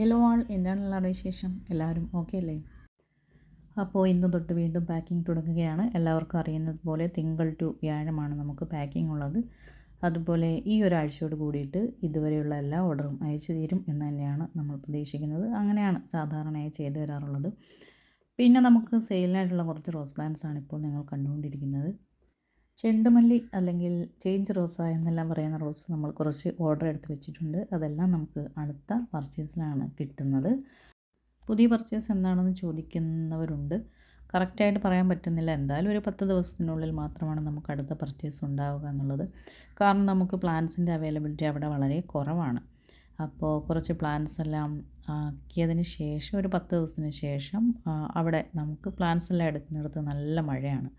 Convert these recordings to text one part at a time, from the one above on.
Hello ആൾ എന്താണ് എല്ലാവരുടെ വിശേഷം? എല്ലാവരും ഓക്കെ അല്ലേ? അപ്പോൾ ഇന്ന് തൊട്ട് വീണ്ടും പാക്കിംഗ് തുടങ്ങുകയാണ്. എല്ലാവർക്കും അറിയുന്നത് പോലെ തിങ്കൾ ടു വ്യാഴമാണ് നമുക്ക് പാക്കിംഗ് ഉള്ളത്. അതുപോലെ ഈ ഒരാഴ്ചയോട് കൂടിയിട്ട് ഇതുവരെയുള്ള എല്ലാ ഓർഡറും അയച്ചു തീരും എന്ന് തന്നെയാണ് നമ്മൾ പ്രതീക്ഷിക്കുന്നത്. അങ്ങനെയാണ് സാധാരണയായി ചെയ്തു വരാറുള്ളത്. പിന്നെ നമുക്ക് സെയിലിനായിട്ടുള്ള കുറച്ച് റോസ് പ്ലാന്റ്സ് ആണ് ഇപ്പോൾ നിങ്ങൾ കണ്ടുകൊണ്ടിരിക്കുന്നത്. ചെണ്ടുമല്ലി അല്ലെങ്കിൽ ചേഞ്ച് റോസ എന്നെല്ലാം പറയുന്ന റോസ് നമ്മൾ കുറച്ച് ഓർഡർ എടുത്ത് വെച്ചിട്ടുണ്ട്. അതെല്ലാം നമുക്ക് അടുത്ത പർച്ചേസിലാണ് കിട്ടുന്നത്. പുതിയ പർച്ചേസ് എന്താണെന്ന് ചോദിക്കുന്നവരുണ്ട്. കറക്റ്റായിട്ട് പറയാൻ പറ്റുന്നില്ല. എന്തായാലും ഒരു പത്ത് ദിവസത്തിനുള്ളിൽ മാത്രമാണ് നമുക്ക് അടുത്ത പർച്ചേസ് ഉണ്ടാവുക എന്നുള്ളത്. കാരണം നമുക്ക് പ്ലാൻസിന്റെ അവൈലബിലിറ്റി അവിടെ വളരെ കുറവാണ്. അപ്പോൾ കുറച്ച് പ്ലാൻസ് എല്ലാം ആക്കിയതിന് ശേഷം ഒരു പത്ത് ദിവസത്തിന് ശേഷം അവിടെ നമുക്ക് പ്ലാൻസ് എല്ലാം എടുക്കുന്നിടത്ത് നല്ല മഴയാണ്.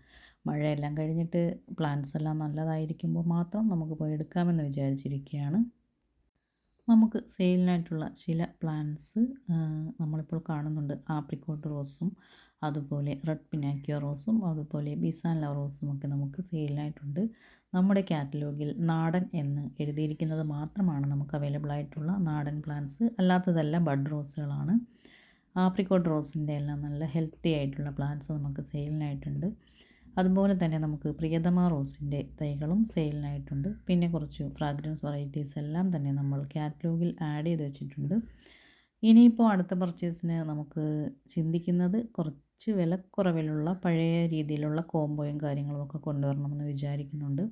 മഴയെല്ലാം കഴിഞ്ഞിട്ട് പ്ലാന്റ്സ് എല്ലാം നല്ലതായിരിക്കുമ്പോൾ മാത്രം നമുക്ക് പോയി എടുക്കാമെന്ന് വിചാരിച്ചിരിക്കുകയാണ്. നമുക്ക് സെയിലിനായിട്ടുള്ള ചില പ്ലാന്റ്സ് നമ്മളിപ്പോൾ കാണുന്നുണ്ട്. ആപ്രിക്കോട്ട് റോസും അതുപോലെ റെഡ് പിനാക്കിയോ റോസും അതുപോലെ ബിസാൻല റോസും ഒക്കെ നമുക്ക് സെയിലിനായിട്ടുണ്ട്. നമ്മുടെ കാറ്റലോഗിൽ നാടൻ എന്ന് എഴുതിയിരിക്കുന്നത് മാത്രമാണ് നമുക്ക് അവൈലബിൾ ആയിട്ടുള്ള നാടൻ പ്ലാന്റ്സ് അല്ലാത്തതെല്ലാം ബഡ് റോസുകളാണ്. ആപ്രിക്കോട്ട് റോസിന്റെ എല്ലാം നല്ല ഹെൽത്തി ആയിട്ടുള്ള പ്ലാന്റ്സ് നമുക്ക് സെയിലിനായിട്ടുണ്ട്. അതുപോലെ തന്നെ നമുക്ക് പ്രിയതമ റോസിന്റെ തൈകളും സെയിലിനായിട്ടുണ്ട്. പിന്നെ കുറച്ച് ഫ്രാഗ്രൻസ് വെറൈറ്റീസ് എല്ലാം തന്നെ നമ്മൾ കാറ്റലോഗിൽ ആഡ് ചെയ്ത് വെച്ചിട്ടുണ്ട്. ഇനിയിപ്പോൾ അടുത്ത പർച്ചേസിന് നമുക്ക് ചിന്തിക്കുന്നത് കുറച്ച് വിലക്കുറവിലുള്ള പഴയ രീതിയിലുള്ള കോംബോയും കാര്യങ്ങളും ഒക്കെ കൊണ്ടുവരണമെന്ന് വിചാരിക്കുന്നുണ്ട്.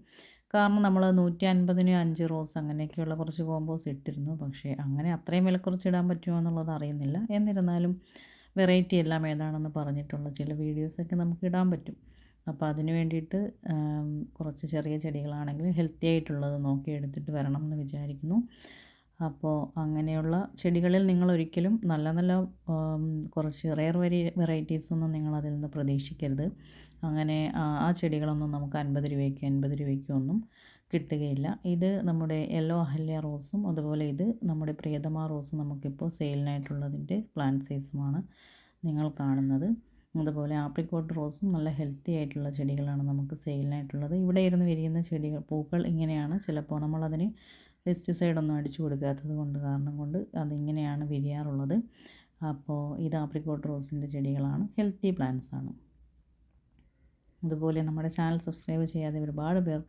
കാരണം നമ്മൾ നൂറ്റി അൻപതിന് അഞ്ച് റോസ് അങ്ങനെയൊക്കെയുള്ള കുറച്ച് കോമ്പോസ് ഇട്ടിരുന്നു. പക്ഷേ അങ്ങനെ അത്രയും വിലക്കുറച്ച് ഇടാൻ പറ്റുമോ എന്നുള്ളത് അറിയുന്നില്ല. എന്നിരുന്നാലും വെറൈറ്റി എല്ലാം ഏതാണെന്ന് പറഞ്ഞിട്ടുള്ള ചില വീഡിയോസൊക്കെ നമുക്ക് ഇടാൻ പറ്റും. അപ്പോൾ അതിന് വേണ്ടിയിട്ട് കുറച്ച് ചെറിയ ചെടികളാണെങ്കിൽ ഹെൽത്തി ആയിട്ടുള്ളത് നോക്കി എടുത്തിട്ട് വരണം എന്ന് വിചാരിക്കുന്നു. അപ്പോൾ അങ്ങനെയുള്ള ചെടികളിൽ നിങ്ങൾ ഒരിക്കലും നല്ല നല്ല കുറച്ച് റെയർ വെരി വെറൈറ്റീസ് ഒന്നും നിങ്ങൾ അതിൽ നിന്ന് പ്രതീക്ഷിക്കരുത്. അങ്ങനെ ആ ചെടികളൊന്നും നമുക്ക് അൻപത് രൂപയ്ക്ക് അൻപത് രൂപയ്ക്കോ ഒന്നും കിട്ടുകയില്ല. ഇത് നമ്മുടെ യെല്ലോ അഹല്യ റോസും അതുപോലെ ഇത് നമ്മുടെ പ്രിയതമ റോസും നമുക്കിപ്പോൾ സെയിലിനായിട്ടുള്ളതിന്റെ പ്ലാന്റ് സൈസുമാണ് നിങ്ങൾ കാണുന്നത്. അതുപോലെ ആപ്രിക്കോട്ട് റോസും നല്ല ഹെൽത്തി ആയിട്ടുള്ള ചെടികളാണ് നമുക്ക് സെയിലിനായിട്ടുള്ളത്. ഇവിടെ ഇരുന്ന് വിരിയുന്ന ചെടികൾ പൂക്കൾ ഇങ്ങനെയാണ്. ചിലപ്പോൾ നമ്മളതിന് പെസ്റ്റിസൈഡൊന്നും അടിച്ചു കൊടുക്കാത്തത് കൊണ്ട് കാരണം കൊണ്ട് അതിങ്ങനെയാണ് വിരിയാറുള്ളത്. അപ്പോൾ ഇത് ആപ്രിക്കോട്ട് റോസിന്റെ ചെടികളാണ്. ഹെൽത്തി പ്ലാന്റ്സ് ആണ്. അതുപോലെ നമ്മുടെ ചാനൽ സബ്സ്ക്രൈബ് ചെയ്യാതെ ഒരുപാട് പേർ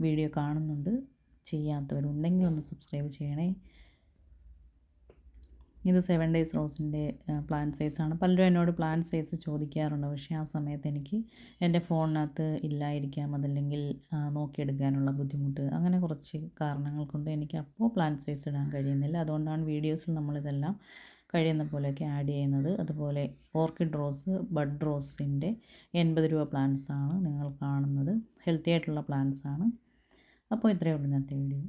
വീഡിയോ കാണുന്നുണ്ട്. ചെയ്യാത്തവരുണ്ടെങ്കിൽ ഒന്ന് സബ്സ്ക്രൈബ് ചെയ്യണേ. ഇത് സെവൻ ഡേയ്സ് റോസിന്റെ പ്ലാൻ സൈസാണ് പലരും എന്നോട് പ്ലാൻ സൈസ് ചോദിക്കാറുണ്ട്. പക്ഷേ ആ സമയത്ത് എനിക്ക് എന്റെ ഫോണിനകത്ത് ഇല്ലായിരിക്കാം. അതല്ലെങ്കിൽ നോക്കിയെടുക്കാനുള്ള ബുദ്ധിമുട്ട്. അങ്ങനെ കുറച്ച് കാരണങ്ങൾ കൊണ്ട് എനിക്ക് അപ്പോൾ പ്ലാൻ സൈസ് ഇടാൻ കഴിയുന്നില്ല. അതുകൊണ്ടാണ് വീഡിയോസിൽ നമ്മളിതെല്ലാം കഴിയുന്ന പോലെയൊക്കെ ആഡ് ചെയ്യുന്നത്. അതുപോലെ ഓർക്കിഡ് റോസ് ബഡ് റോസിന്റെ എൺപത് രൂപ പ്ലാന്റ്സാണ് നിങ്ങൾ കാണുന്നത്. ഹെൽത്തി ആയിട്ടുള്ള പ്ലാന്റ്സാണ് അപ്പോൾ ഇത്രയേ ഉള്ളൂ ഇന്നത്തെ വീഡിയോ